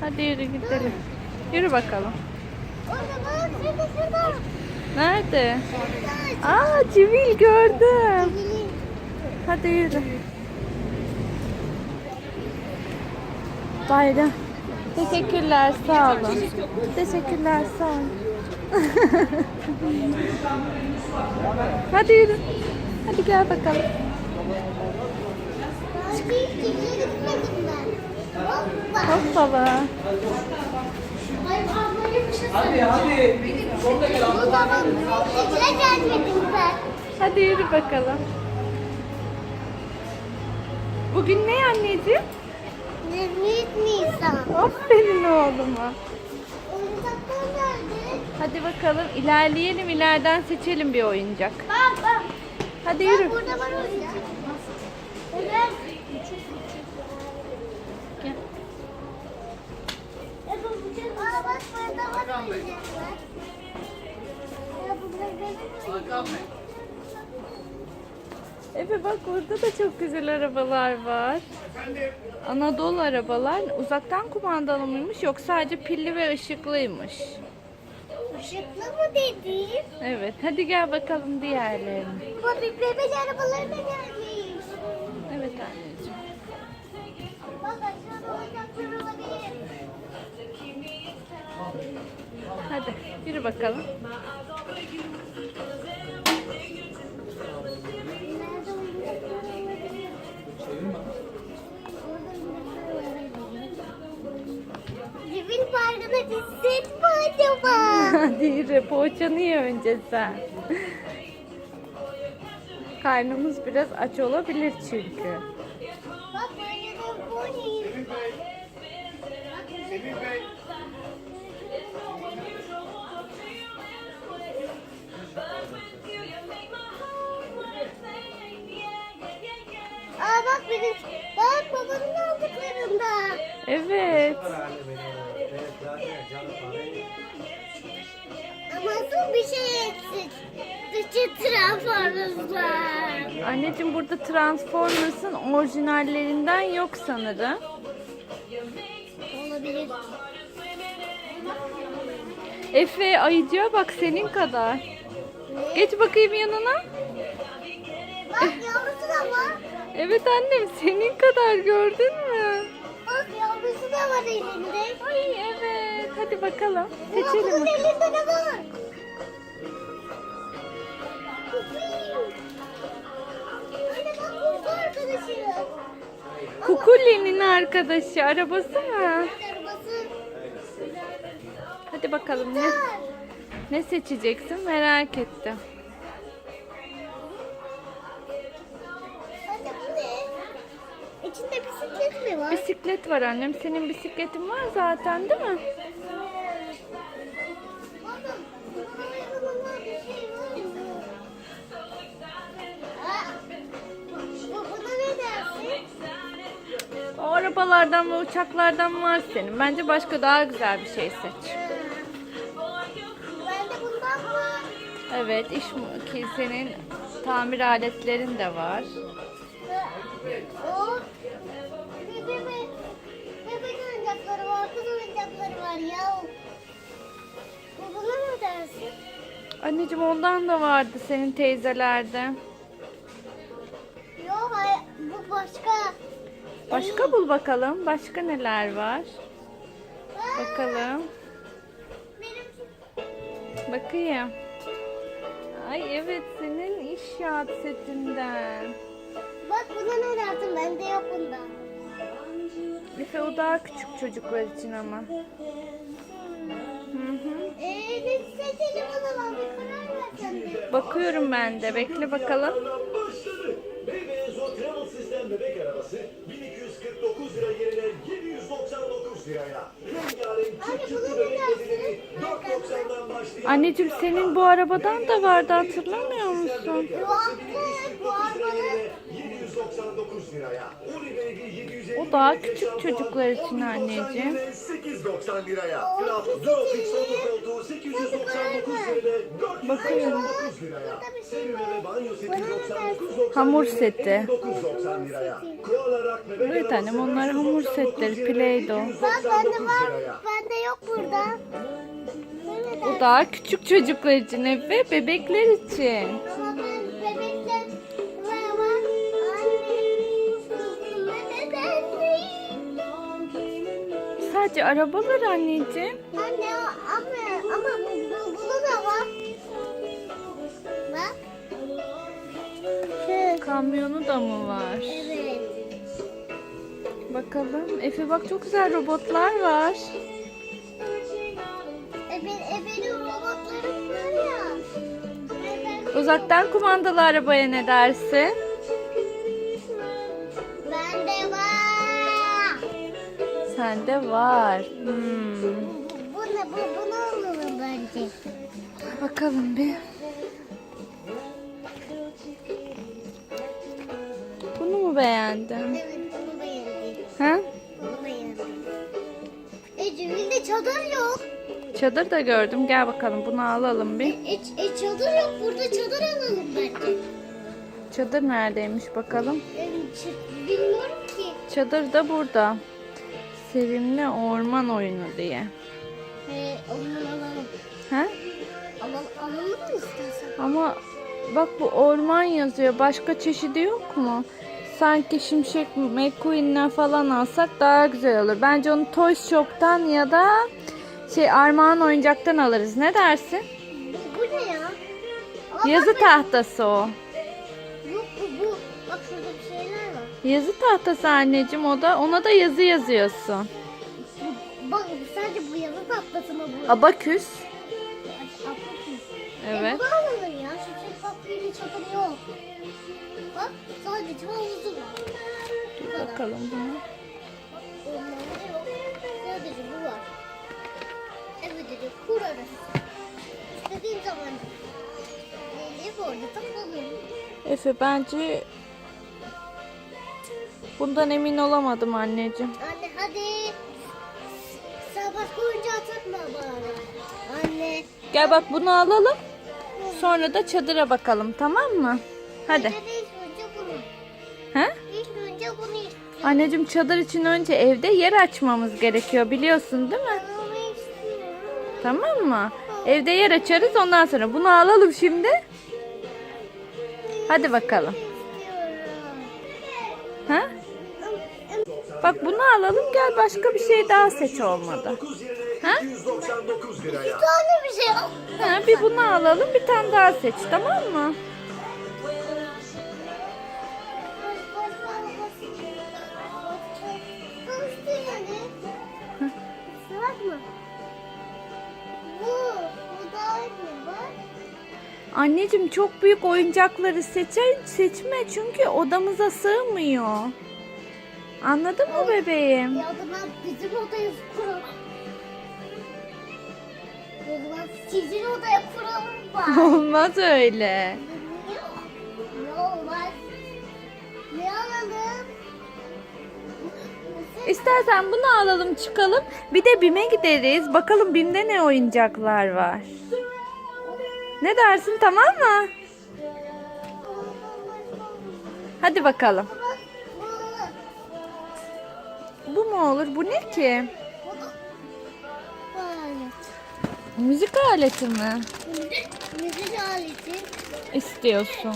Hadi yürü gidelim. Yürü bakalım. Nerede? Aa civil gördüm. Hadi yürü. Bayram. Teşekkürler sağ olun. Teşekkürler sağ olun. Hadi yürü. Hadi gel bakalım. Çekile gitmedim ben. Hoppa. Hoppala. Abla. Hadi hadi. Sonunda gel ben. Hadi yürü bakalım. Bugün ne anneciğim? 23 Nisan. Aferin oğluma. Hadi bakalım ilerleyelim ileriden seçelim bir oyuncak. Bak bak. Hadi Bak yürü. burada var oyuncak. Evet. Gel. Aa bak bunlar benim Hakan Bey. Efe bak burada da çok güzel arabalar var. Anadolu arabalar uzaktan kumandalı mıymış yok sadece pilli ve ışıklıymış. Işıklı mı dediğim? Evet hadi gel bakalım diğerlerine. Bu bebek arabaları da gelmiş. Yürü bakalım. Olabilir. Civil Parkı'na gitsek mi acaba? Hadi yürü poğaçanı ye önce sen. Karnımız biraz aç olabilir çünkü. Bak böyle de pony. Aa bak benim, bak babamın aldıklarında. Evet. Ama son bir şey eksik. Dışı transformers var. Anneciğim burada Transformers'ın orijinallerinden yok sanırım. Olabilir. Efe ayıcığa bak senin kadar. Geç bakayım yanına. Bak yavrusu da var. Evet annem senin kadar gördün mü? Bak yavrusu da var elinde. Ay evet. Hadi bakalım. Seçelim. Bunun elinde ne var? Kukuli'nin arkadaşı arabası mı? Arabası. Hadi bakalım ne. Ne seçeceksin merak ettim. Anne bu ne? İçinde bisiklet mi var? Bisiklet var annem. Senin bisikletin var zaten değil mi? O arabalardan ve uçaklardan var senin. Bence başka daha güzel bir şey seç. Evet, iş senin tamir aletlerin de var. O bebek, bebek oyuncakları var, kız oyuncakları var ya. Bu buna ne dersin? Anneciğim ondan da vardı senin teyzelerde. Yok hayır, bu başka. Başka bul bakalım. Başka neler var? Bakalım. Bakayım. Ay evet senin iş kağıt setinden. Bak buna ne dersin? Bende yok bundan. Efe o daha küçük çocuklar için ama. Hı hı. Eee biz seçelim o zaman bir karar ver sen de. Bakıyorum ben de. Bekle bakalım. başladı. BBS O Travel Sistem bebek arabası 1249 lira yerine 799 liraya. Anneciğim senin bu arabadan da vardı hatırlamıyor musun? Bu arabada 799 lira ya. O daha küçük çocuklar için anneciğim. 890 liraya. Trabzon Durofix otokoltuğu 899 liraya. 499 liraya. Ve banyo seti 99 Hamur seti. 99 liraya. Evet annem onlar hamur setleri. Play-Doh. Bak bende var. Bende yok burada. Bu daha küçük çocuklar için ve bebekler için. Sadece arabalar anneciğim. Anne ama ama bu, bu, bunu da var. Bak. Şu. Kamyonu da mı var? Evet. Bakalım. Efe bak çok güzel robotlar var. E, ben, e, benim robotlarım var ya. Uzaktan kumandalı arabaya ne dersin? Sende var. Hmm. Bu ne? Bu, bunu alalım bence. Bakalım bir. Bunu mu beğendin? Evet bunu beğendim. Ha? Bunu beğendim. E cebinde çadır yok. Çadır da gördüm. Gel bakalım bunu alalım E, bir. e, e çadır yok. Burada çadır alalım bence. Çadır neredeymiş bakalım. E, bilmiyorum ki. Çadır da burada. Sevimli orman oyunu diye. E, onu alalım. Ha? Alalım, alalım mı istersen? Ama bak bu orman yazıyor. Başka çeşidi yok mu? Sanki Şimşek McQueen'den falan alsak daha güzel olur. Bence onu Toys Shop'tan ya da şey Armağan Oyuncak'tan alırız. Ne dersin? Bu, ne ya? Yazı tahtası o. Yazı tahtası anneciğim o da. Ona da yazı yazıyorsun. Bu, bak sadece bu yazı tahtası mı bu? Abaküs. Abaküs. Evet. E, bunu alalım ya. Şimşek McQueen'in çadırı yok. Bak sadece havuzu var. Bu kadar. Bakalım bunu. Sadece bu var. Evet dedi kurarız. İstediğin zaman gelip orada takılırım. Efe bence bundan emin olamadım anneciğim. Anne hadi. Sen başka oyuncağı takma bana. Anne. Gel bak bunu alalım. Sonra da çadıra bakalım tamam mı? Hadi. Önce de ilk önce bunu. Ha? Önce bunu istiyorum. Anneciğim çadır için önce evde yer açmamız gerekiyor biliyorsun değil mi? Tamam mı? Evde yer açarız ondan sonra bunu alalım şimdi. Hadi bakalım. Ha? Bak bunu alalım gel başka bir şey daha seç olmadı. 9 yerine Ha? 299 liraya. Tane bir şey al. Ha, bir bunu alalım bir tane daha seç tamam mı? Anneciğim çok büyük oyuncakları seçer, seçme çünkü odamıza sığmıyor. Anladın mı bebeğim? Ya da ben bizim odayı kuralım. O zaman sizin odaya kuralım bak. Olmaz öyle. Ne olmaz? Ne alalım? İstersen bunu alalım çıkalım. Bir de BİM'e gideriz. Bakalım BİM'de ne oyuncaklar var. Ne dersin tamam mı? Hadi bakalım. Bu. Mu olur? Bu ne ki? Bu Böyle. Müzik aleti mi Müzik aleti. istiyorsun?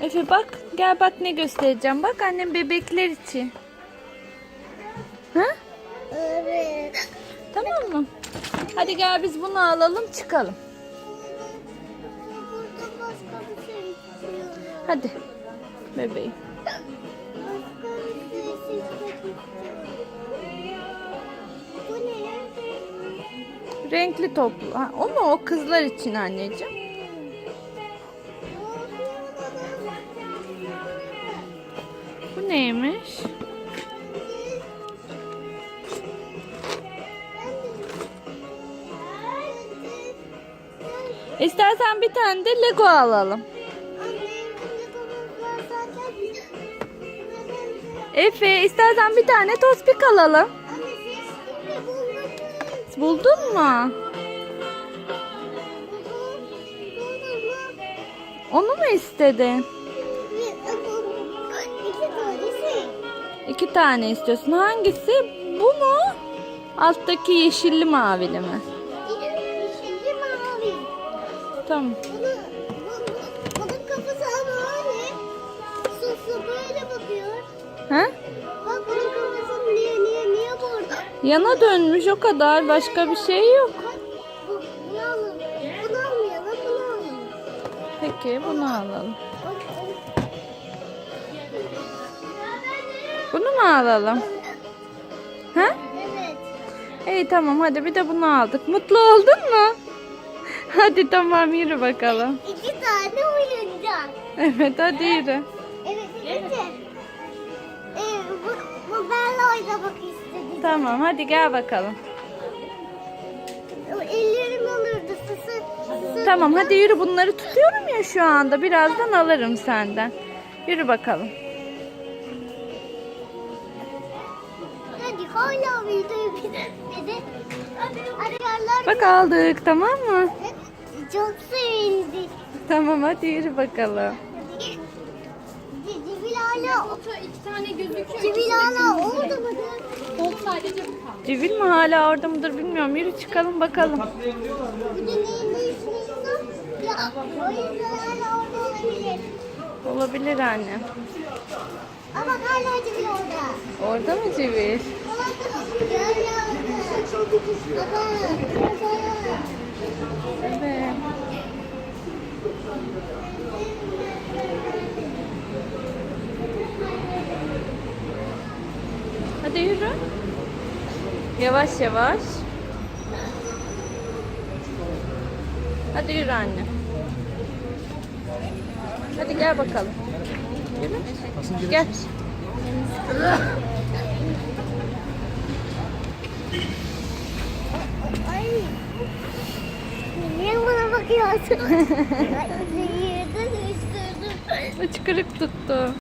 Efe bak gel bak ne göstereceğim. Bak annem bebekler için. Gel biz bunu alalım çıkalım. Hadi bebeğim. Renkli toplu. Ha, o mu o kızlar için anneciğim? Bu neymiş? İstersen bir tane de Lego alalım. Efe istersen bir tane tospik alalım. Buldun mu? Onu mu istedin? İki tane istiyorsun. Hangisi? Bu mu? Alttaki yeşilli mavili mi? Tamam. Bunu, bu- bu- bunun kafası ama öyle. Suslu böyle bakıyor. Ha? Bak bunun kafası niye niye niye burada? Yana dönmüş o kadar. Başka bir şey yok. Bu, bunu alalım. Bunu almayalım bunu alalım. Peki bunu alalım. Bunu mu alalım? Ha? Evet. İyi tamam hadi bir de bunu aldık. Mutlu oldun mu? Hadi tamam yürü bakalım. İki tane oyuncak. Evet hadi yürü. Evet gidince. Ee, bu, bu benle oynamak istedi. Tamam hadi gel bakalım. Ellerim sısı. sısı. Tamam hadi yürü bunları tutuyorum ya şu anda. Birazdan alırım senden. Yürü bakalım. Hadi hala videoyu bitirmedi. Arıyorlar. Bak aldık tamam mı? Çok sevindik. Tamam hadi yürü bakalım. Cibil hala, iki tane gözüküyor. Cibil hala oldu mu? Top sadece bu kaldı. Civil mi hala orada mıdır bilmiyorum. Yürü çıkalım bakalım. Bir de neyin? Ya o yüzden hala orada olabilir. Olabilir anne. Ama hala Cibil orada. Orada mı Civil? Gel ya. 89 lira. Baba. Baba. Evet. Hadi yürü. Yavaş yavaş. Hadi yürü anne. Hadi gel bakalım. Yürü. Gel. Ay. Bakıyorsun? Hıçkırık tuttu.